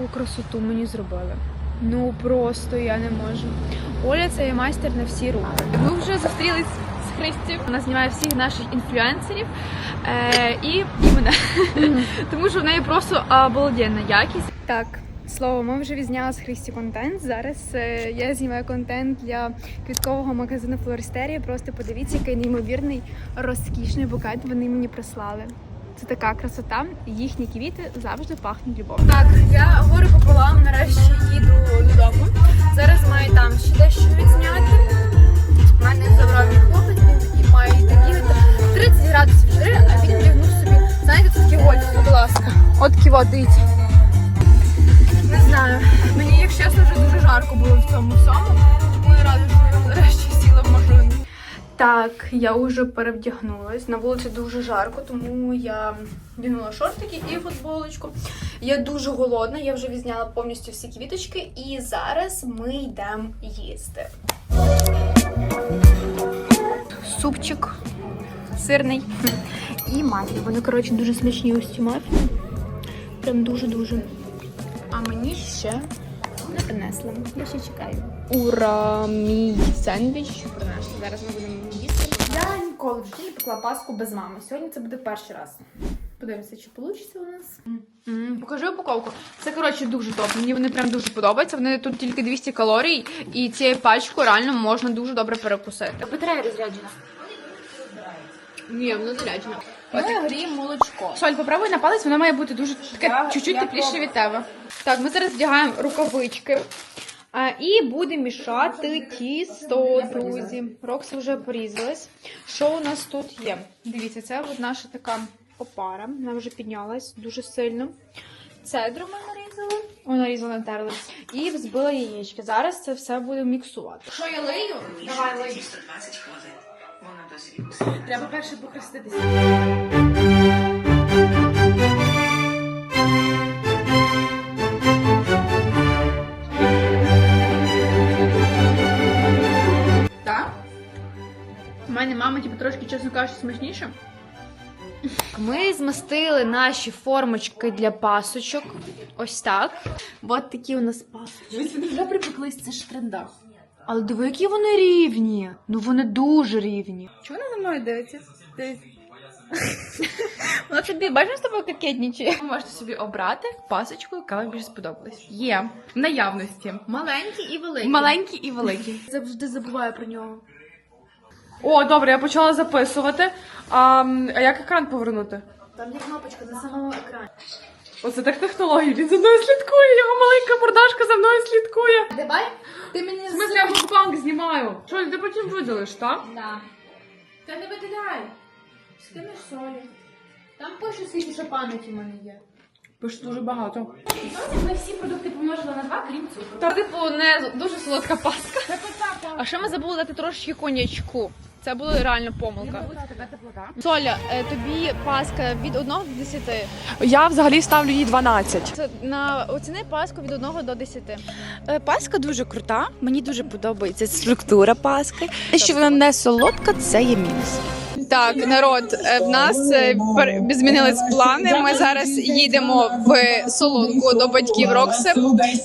таку красоту мені зробили. Ну просто я не можу. Оля це є майстер на всі руки. Ми вже зустрілись з Христю. Вона знімає всіх наших інфлюенсерів е, і, і мене. Тому що в неї просто обалденна якість. Так, слово, ми вже відзняли з Христі контент. Зараз е, я знімаю контент для квіткового магазину Флористерія. Просто подивіться, який неймовірний розкішний букет вони мені прислали. Це така красота. Їхні квіти завжди пахнуть любов'ю. Так, я гори пополам, нарешті їду додому. Зараз маю там ще дещо відзняти. Так, я вже перевдягнулась. На вулиці дуже жарко, тому я вдягнула шортики і футболочку. Я дуже голодна, я вже відзняла повністю всі квіточки, і зараз ми йдемо їсти. Супчик сирний і мафі. Вони, коротше, дуже смачні ось ці мафі. Прям дуже-дуже. А мені ще не принесли. Я ще чекаю. Ура! Мій сендвіч принесли. Зараз ми будемо їсти. Я ніколи в житті не пекла паску без мами. Сьогодні це буде перший раз. Подивимося, чи вийде у нас. Покажи упаковку. Це коротше дуже топ. Мені вони прям дуже подобаються. Вони тут тільки 200 калорій, і цією пачку реально можна дуже добре перекусити. Батарея розряджена. Ні, вона заряджена. Ми гріємо молочко. Соль, попробуй на палець, воно має бути дуже таке чуть-чуть тепліше від тебе. Так, ми зараз вдягаємо рукавички. А, і будемо мішати тісто, друзі. Рокс вже порізалась. Що у нас тут є? Дивіться, це от наша така опара. Вона вже піднялась дуже сильно. Цедру ми нарізали. О, нарізали, натерли. І взбила яєчки. Зараз це все будемо міксувати. Що я лию? Давай лию. 120 хвилин. Вона досі. Треба перше похреститися. Чесно кажучи, смачніше. Ми змастили наші формочки для пасочок. Ось так. От такі у нас пасочки. Вони вже припеклись, це ж трендах. Але диви, які вони рівні. Ну вони дуже рівні. Чого вона на мною дивиться? Дивиться. Вона тобі бачиш з тобою кокетнічі? Ви можете собі обрати пасочку, яка вам більше сподобалась. Є в наявності. Маленькі і великі. Маленькі і великі. Завжди забуваю про нього. О, добре, я почала записувати. А, м, а як екран повернути? Там є кнопочка на самому екрані. Оце так технології. Він за мною слідкує, його маленька мордашка за мною слідкує. Давай, ти мені В смысле, я мукбанк знімаю. Що, ти потім видалиш, так? Да. Та не виділяй. Скинеш солі. Там пише скільки що пам'яті в мене є. Пише дуже багато. Ми всі продукти помножили на два, крім цукру. Та типу не дуже солодка паска. А ще ми забули дати трошки конячку. Це була реально помилка. Соля, е, тобі паска від 1 до 10. Я взагалі ставлю їй 12. Це на оціни паску від 1 до 10. Е, Паска дуже крута. Мені дуже подобається структура паски. Те, що вона не солодка, це є мінус. Так, народ, е, в нас е, пер- змінились плани. Ми зараз їдемо в солонку до батьків Рокси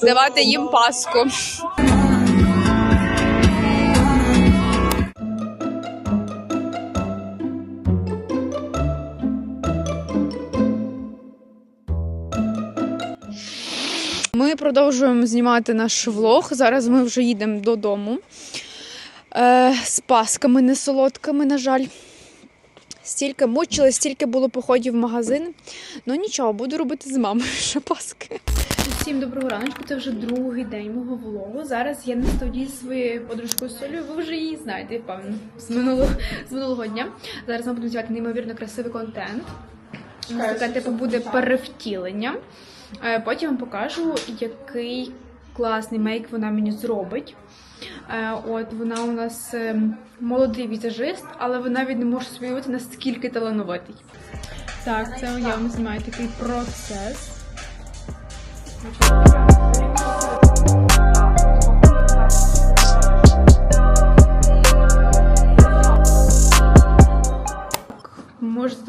давати їм паску. Ми продовжуємо знімати наш влог. Зараз ми вже їдемо додому е, з пасками не солодкими, на жаль. Стільки мучилась, стільки було походів в магазин. Ну нічого, буду робити з мамою ще паски. Всім доброго раночку. Це вже другий день мого влогу. Зараз я на студії зі своєю подружкою Солею. Ви вже її знаєте, я впевнена, з минулого, з минулого дня. Зараз ми будемо знімати неймовірно красивий контент. У нас таке типу буде перевтілення. Е, Потім вам покажу, який класний мейк вона мені зробить. Е, От вона у нас е, молодий візажист, але ви навіть не можете собі наскільки талановитий. Так, це я вам знімаю такий процес.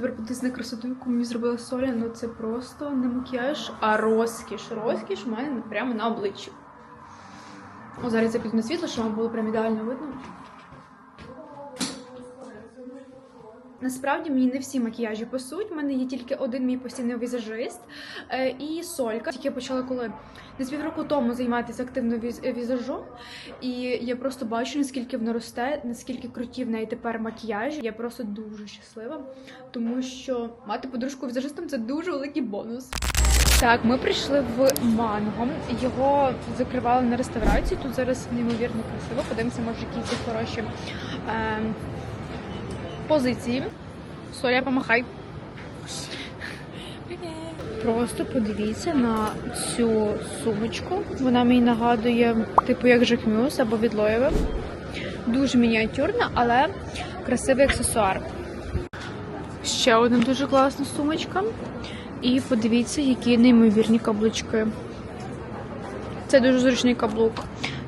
Тепер подивитися на красоту, яку мені зробила Соля, ну це просто не макіяж, а розкіш. Розкіш у мене прямо на обличчі. О, зараз я піду на світло, щоб вам було прям ідеально видно. Насправді мені не всі макіяжі пасують. У мене є тільки один мій постійний візажист е, і солька. Тільки я почала коли десь півроку тому займатися активно віз- візажом. І я просто бачу, наскільки воно росте, наскільки круті в неї тепер макіяжі. Я просто дуже щаслива, тому що мати подружку візажистом це дуже великий бонус. Так, ми прийшли в манго. Його закривали на реставрації. Тут зараз неймовірно красиво. Подивимося, може, якісь хороші е, позиції. Соля, помахай. Просто подивіться на цю сумочку. Вона мені нагадує, типу, як Жакмюс або від Лоєве. Дуже мініатюрна, але красивий аксесуар. Ще одна дуже класна сумочка. І подивіться, які неймовірні каблучки. Це дуже зручний каблук.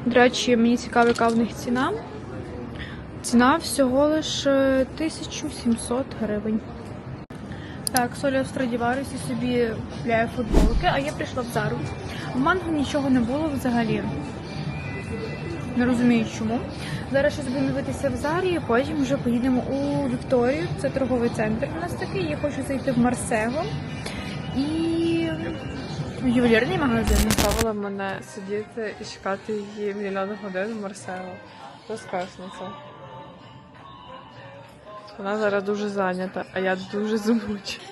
До речі, мені цікаво, яка в них ціна. Ціна всього лише 1700 гривень. Так, Соля в собі купляє футболки, а я прийшла в Зару. В манго нічого не було взагалі. Не розумію чому. Зараз щось буду дивитися в Зарі, потім вже поїдемо у Вікторію. Це торговий центр у нас такий. Я хочу зайти в Марсего. І в ювелірний магазин. Заставила мене сидіти і чекати її мільйон годин в Марсело. Розкажеш на це. Вона зараз дуже зайнята, а я дуже замучена.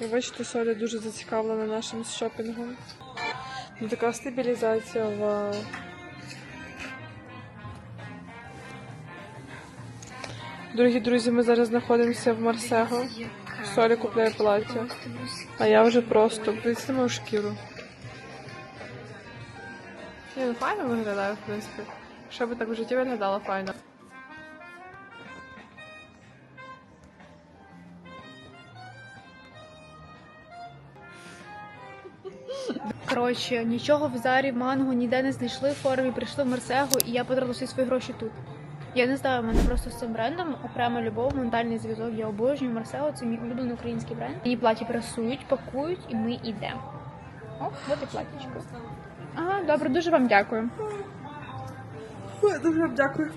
Ви бачите, Соля дуже зацікавлена нашим шопінгом. Ну, така стабілізація в. Дорогі друзі, ми зараз знаходимося в Марсего. Соля купляє плаття. А я вже просто приснимав шкіру. Ні, ну файно виглядає, в принципі. Що би так в житті виглядало файно. Коротше, нічого в Зарі, в манго ніде не знайшли в формі, прийшли в Марсего, і я потратила всі свої гроші тут. Я не знаю, в мене просто з цим брендом окрема любов, ментальний зв'язок. Я обожнюю Марсего, це мій улюблений український бренд. Мені платі прасують, пакують, і ми йдемо. О, от і платічко. Ага, добре, дуже вам дякую. Дуже вам дякую.